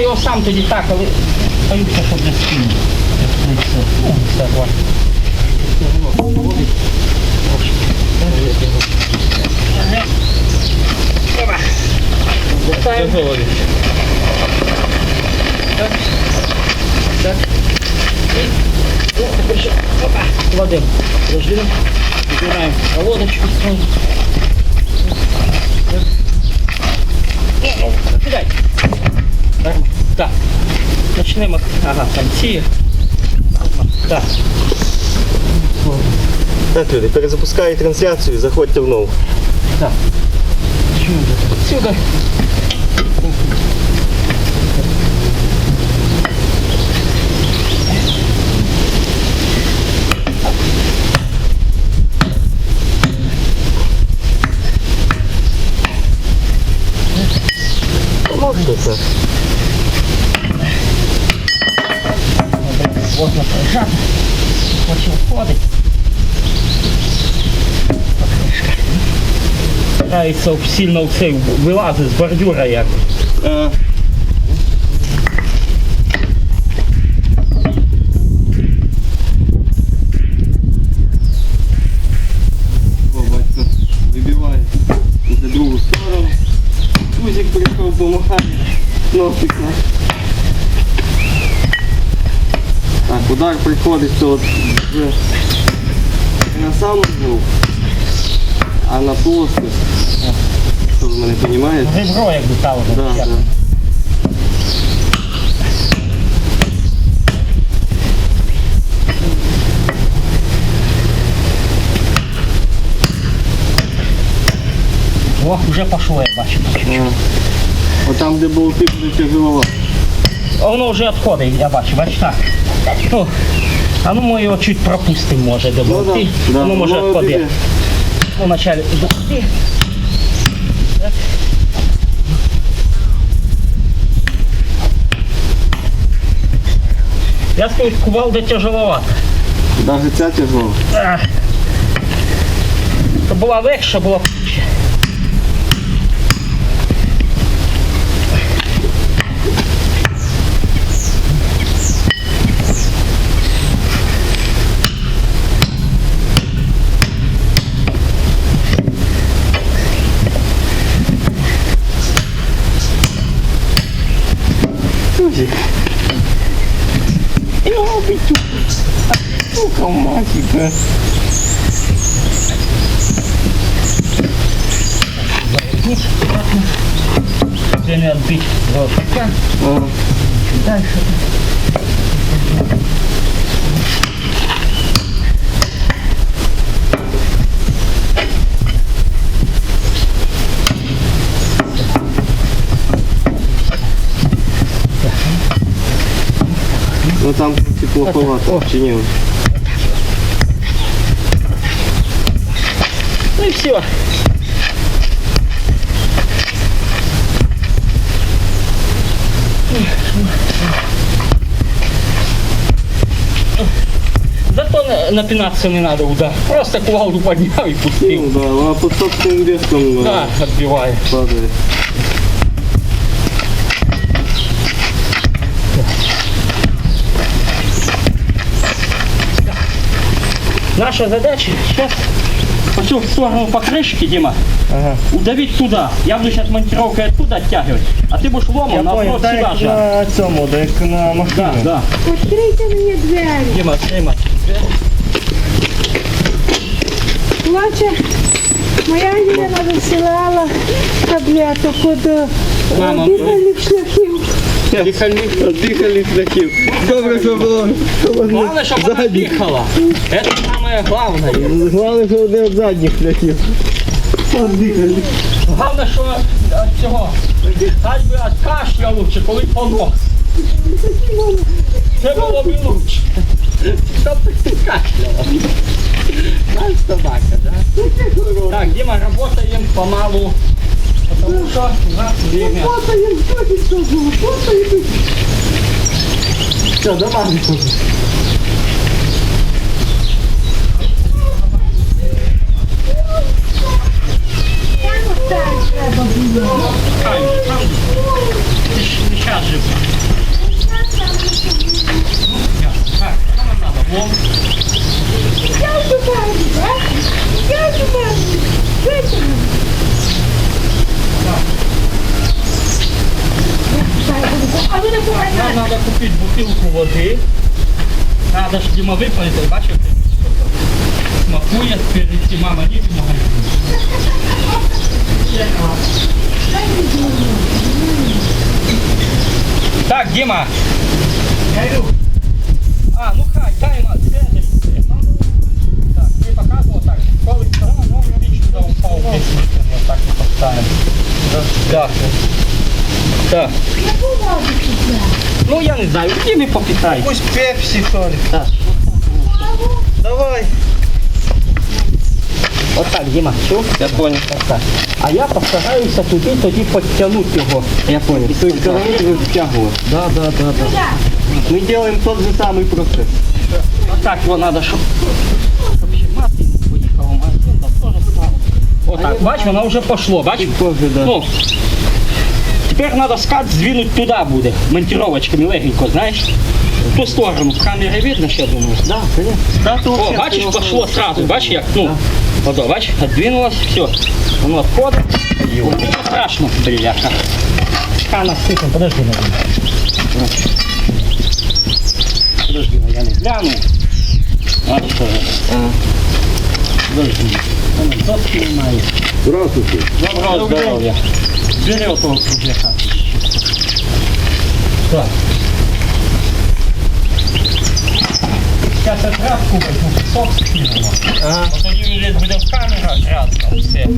його сам тоді так, але боюся, щоб не спину. Ну, все, от. Опа. Ставимо. Так. Так. І, о, тепер ще, опа, кладемо. Розділимо. Збираємо колодочку свою. Так. Ну, кидай. Так. Так. Почнемо. Ага, там ці. Так. Так, люди, перезапускаю трансляцію, заходьте в нову. Так. Сюда. Можете так. Можна прижати. Хоче входить. Старається сильно цей вилазить з бордюра як. Батько вибиває за другу сторону. Кузик прийшов помахати. Носик. Так, удар приходиться от вже не на сам угол, а на плоскость. Що ви мене розумієте? Ребро як би стало. Да, да. О, вже пошло, я бачу. От там, де болти, буде тяжело. Воно вже відходить, я бачу, бачиш так. Ну, а ну ми його чуть пропустимо, може, до Ну да, болти. да. Воно може Ну, відходить. піде. Ну, болти. Так. Я скажу, кувалда тяжеловато. Даже ця. То була легша, була проще. Сука, матіка. Це не відбити грошика. Ага. Дальше. Ну там теплоховато. Чи ні? Ну и все. Зато на- напинаться не надо удар. Просто кувалду поднял и пустил. Ну да, вона під собственним веском Да, да. отбивает. падає. Наша задача сейчас по всю сторону покрышки, Дима, Ага. удавить туда. Я буду сейчас монтировкой оттуда оттягивать, а ты будешь ломом Я понял, наоборот так сюда як же. на цьому, так як на машині. Да, да. Відкрийте мені двері. Дима, Дима. Плаче, моя Єлена висилала таблеток від е, Мама, дихальних шляхів. Дихальних, дихальних шляхів. Добре, що було. що було Главное, чтобы она задніх. дыхала. Это самое главное. Головне, що не від задніх. От. Главное, що від цього. Хай би від кашля лучше, коли понос. Це було б і лучше. Щоб ти кашляла. Знаєш, собака, да? Так, Дима, работаем помалу. Потому что у нас время. Потаєм, хто ти сказав? Потаєм. Все, давай. Так помагаєте? надо купить бутылку воды. Надо ж Дима выполнить, бачив ти? Смакує мама, не магазин. Дима. Я иду. А, ну хай, дай ма, следующий. Так, не показывал так. Коли сторона, ну, я вижу, сюда упал. Вот так и поставим. Да. Так. Яку воду? Ну, я не знаю, Димі попитай. Пусть пепси, что ли. Так. Давай. Отак, Діма, чув? Я понял. Так. А я постараюся туди тоді підтягнути його. Я понял. То есть говорить вы втягивать. Да, да, да, да. Куди? Мы делаем тот же самый процесс. Отак його треба, щоб, щоб ще мати не поїхав в магазин, да теж стало. Отак, бач, воно вже пішло, бач? Тоже, да. Ну, тепер треба скат здвинути туди буде, монтировочками легенько, знаєш? В ту сторону, в камері видно, що я думаю? Да, конечно. Да, ты О, вообще бачиш, стоял пошло сразу, бачиш як, ну, ото, бач, отдвинулось, все, воно відходить, нічого страшного, бляха. Хана сипом, подожди, Надя. Подожди, ну, я не гляну. А що? Подожди. Воно зовсім немає. Здравствуйте. Доброго здоров'я. Бери отого кругляка. Так. Сейчас я тряпку возьму, пісок скинемо. Ага. От тоді вже буде в камера тряска, все.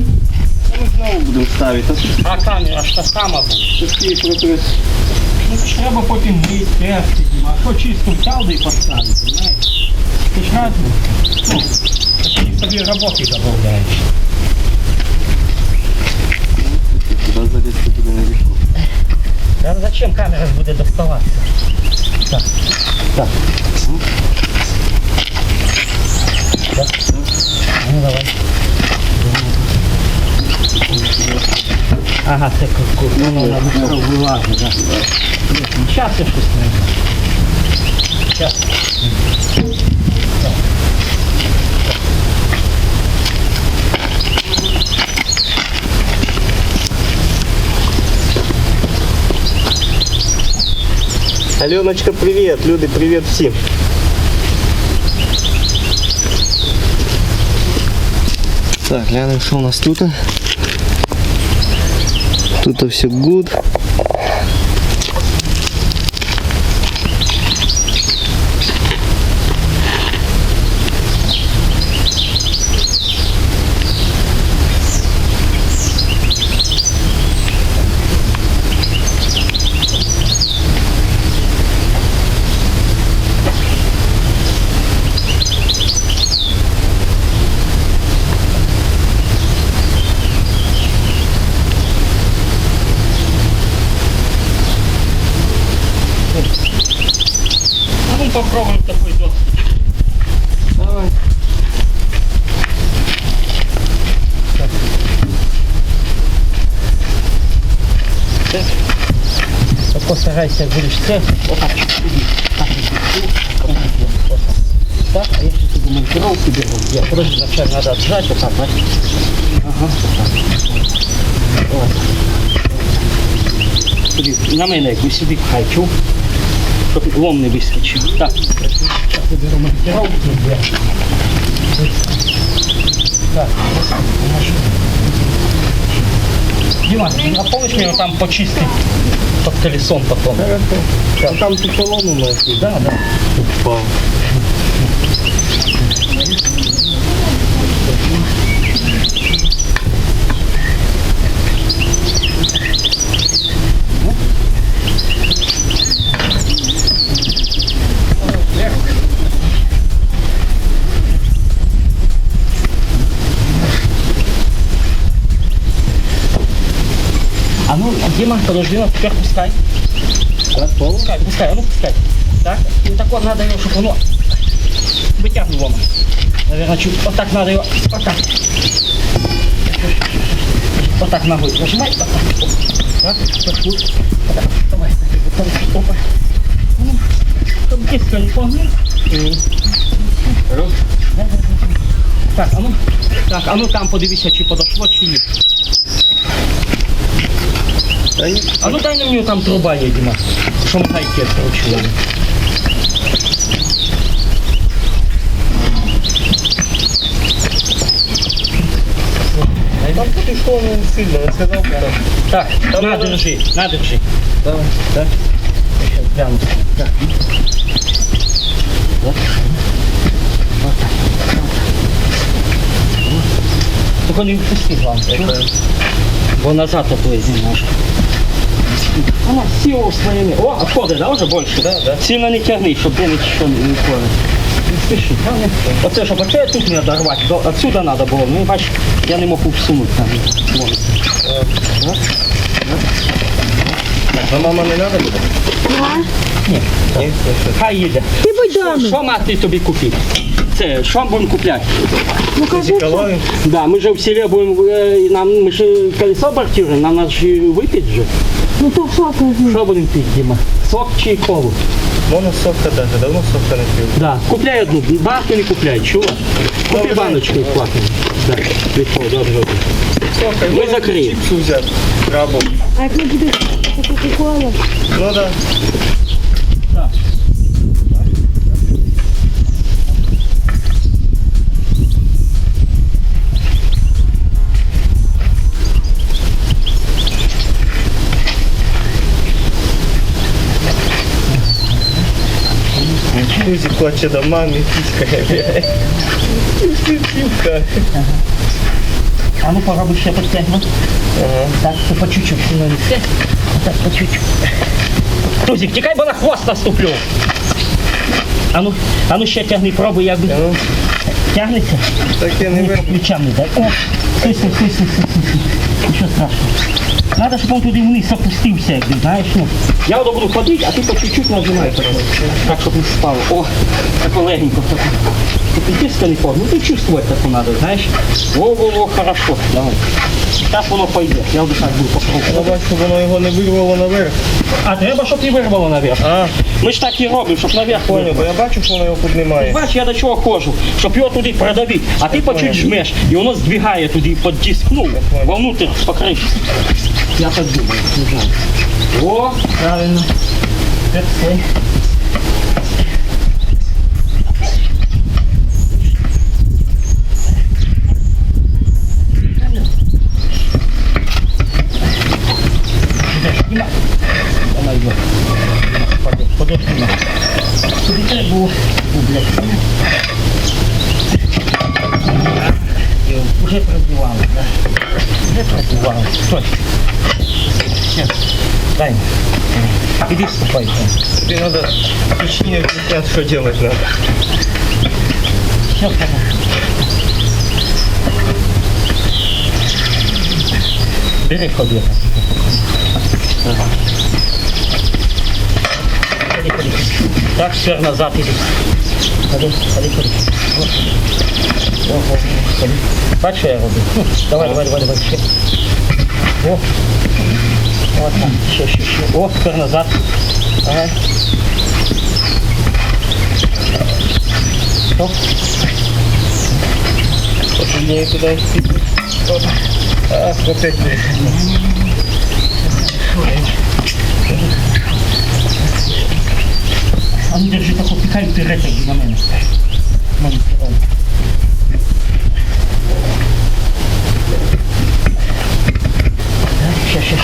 Мы снова будем ставить. А тут А камера ж та сама буде. такие процессы. Ну ж треба потім мити, терти, а що чисто взяв да і поставити, знаєш? Ти ж разом, ну, ти собі роботи додаєш. Туда залезть туда наверху. Да зачем камера ж буде доставатися? Так. Так. Так. Ну давай. Ага, це курку. Ну, ну, ну, вилазить, да. Зараз я щось знайду. Зараз. Аленочка, привет. Люди, привет всем. Так, глянем, что у нас тут. Тут все good. А ну попробуем такой доск. Давай. Так постарайся, як будеш це. Отак. Так, отак, отак. Так, а я ще тут монтировку беру. Я подожди, вначале надо отжать, вот так, бачиш? Ага, вот так. О. Сюди, на мене якусь сюди пхай, чув? Щоб лом не вискочив. Так. Зараз я беру монтировку. я. Так, машину. Дима, а помнишь мне вот там почистить под колесом потом? А там ты нахуй. Да, да. Упал. Подожди, ну теперь пускай. Так. Пускай, пускай, а ну пускай. Так, и так вот надо его, чтобы оно вытягнул Рома. Наверное, чуть вот так надо его, вот так. Вот так ногой нажимай, вот так. Так, вот тут. Вот так, давай. Опа. Ну, щоб кістка не погнув. Раз. Так, а ну, так, а ну там подивися, чи подошло, чи ні. Та ні. А ну дай на нього там труба є, Діма. Що гайки відкручували. Там потекло не сильно, я сказав, би там. Так, Там на, надо- держи, на, держи. Давай, так. Я щас гляну. Так. Вот. Вот так. Только не впусти, главное. Бо назад оплыть не может. Она сила своими. О, отходы, да, уже больше? Да, да. Сильно не тягни, щоб ти нічого не виходить. Не спіши. главное, Оце, щоб оце тут не оторвати, до, отсюда надо було. Ну, бач, я не можу всунути там. Вон. А мама не треба буде? Ні. Ні, Хай їде. Ти будь. Що мати тобі купити? Це, що будемо купляти? Ну кажи, що. Ніколаю. Да, мы же в селе будем, э, нам, мы же колесо бортируем, нам надо же выпить же. Ну то що кажи? Что будем пить, Дима? Сок чи колу? Можна сока даже, давно сока не пив. Да, купляй одну, банку не купляй, чего? Купи Добре. баночку и хватит. Да, легко, добре. добре. Сока, Ми закриємо. Чіпсу взяти. Крабу. А як не буде кока-кола? Ну да. Кузі плаче до тіскає. Сівка. А ну попробуй ще подтягнуть. Ага. Так, ты по чуть-чуть, все. Так, по чуть-чуть. Тузик, тікай, бо на хвост наступлю. А ну, а ну ще тягни, пробуй, як би. Ну, Тягнеться. таке не Не по видно. плечам не дай. О, стой, стой, стой. Нічого страшного. Надо, щоб він туди вниз опустився, якби, знаєш, ну. Я воно буду ходити, а ти по чуть-чуть нажимай. Так, щоб не спало. О, так легенько. Щоб тиск не пав. Ну ти чувствувати так надо, знаєш. Во-во-во, хорошо. Давай. Так воно пойде. Я вже так буду Я попробувати. бачу, воно його не вирвало наверх. А треба, щоб і вирвало наверх. А, Ми ж так і робимо, щоб наверх понял, бо я бачу, що воно його піднімає. Бач, я до чого ходжу, щоб його туди продавити, а ти по чуть понял. жмеш, і воно здвигає туди під диск, ну, вовнутрь покрити. Я так думаю, не знаю. О, правильно. Це. Дима, треба. Сейчас покажу. Бери ходи. Так, все назад иди. Ходи, ходи, ходи. Вот. О, о, о, ходи. Бачиш, що я роблю? Ну, давай, давай, давай, давай, ще. О. Вот там, ще, ще, ще. О, тепер назад. Давай. Стоп. Посильніше туди. А, опять не. А ну держи таку, пихай вперед, як на мене. Мене вперед. Так, Ще, ще,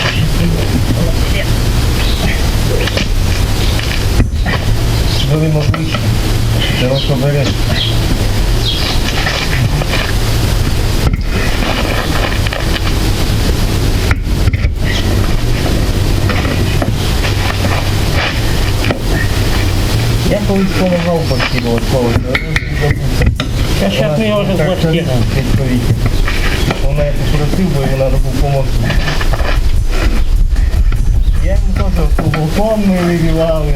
ще, ще. Бери можливість. Давай побереш. Я колись допомагав батьків відплавати. Зараз зараз ми його розблокуємо. Вона я попросив, бо йому треба було допомогти. Я йому теж кругом ми вирівали.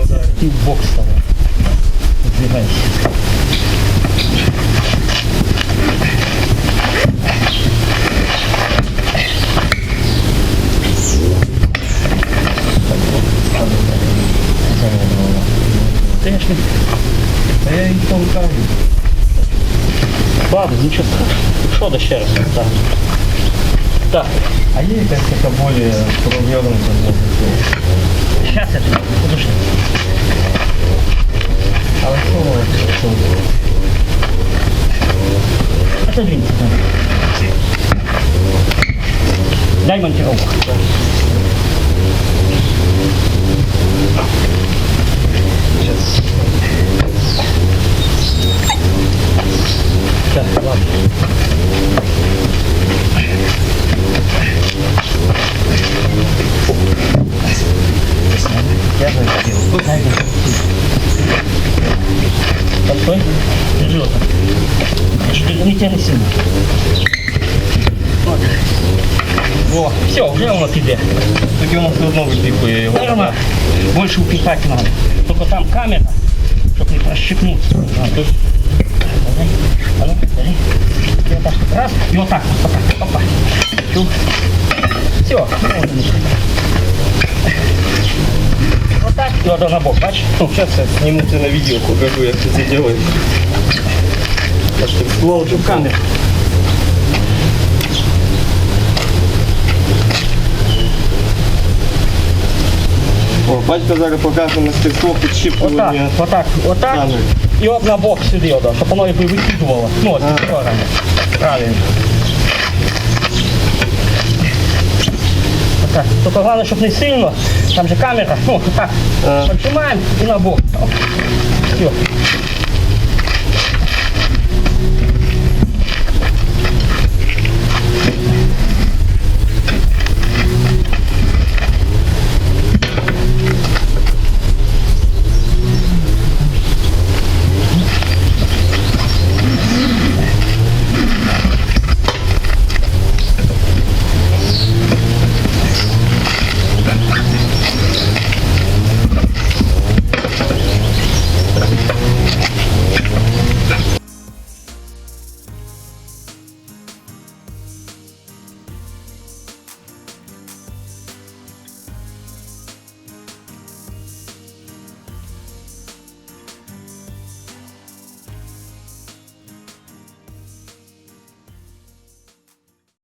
вдарить. Ти в бок Розбігайся. Конечно. Та я їх толкаю. Ладно, нічого страшного. Що до ще раз? Так. Так, А є якась така более провернута може бути? зараз я тобі подожди. Але що воно що? Отодвинься. Дай монтировку. Так, ладно. Я Постой. Держи вот так. Что не тяни сильно. Вот. Во, все, уже воно піде. Тоді воно все одно випікує його. Наверное, больше упихать надо. Только там камера, чтобы не прощипнуться. Надо. Давай, а ну, давай. И вот так, раз, и вот так, вот так, опа. Все, вот так, и вот на бок, бачишь? Ну, Зараз я зніму це на відео, покажу, як це це робить. Аж так ствол в камеру. О, батько зараз покаже мастерство Вот так, підщипування. вот так, вот так. камеры. И вот на бок сюда, вот, чтобы оно и выкидывало. Ну, вот, А. стороны. Правильно. Так. Только главное, чтобы не сильно. Там же камера. Ну, так. Поджимаем и на бок. Все.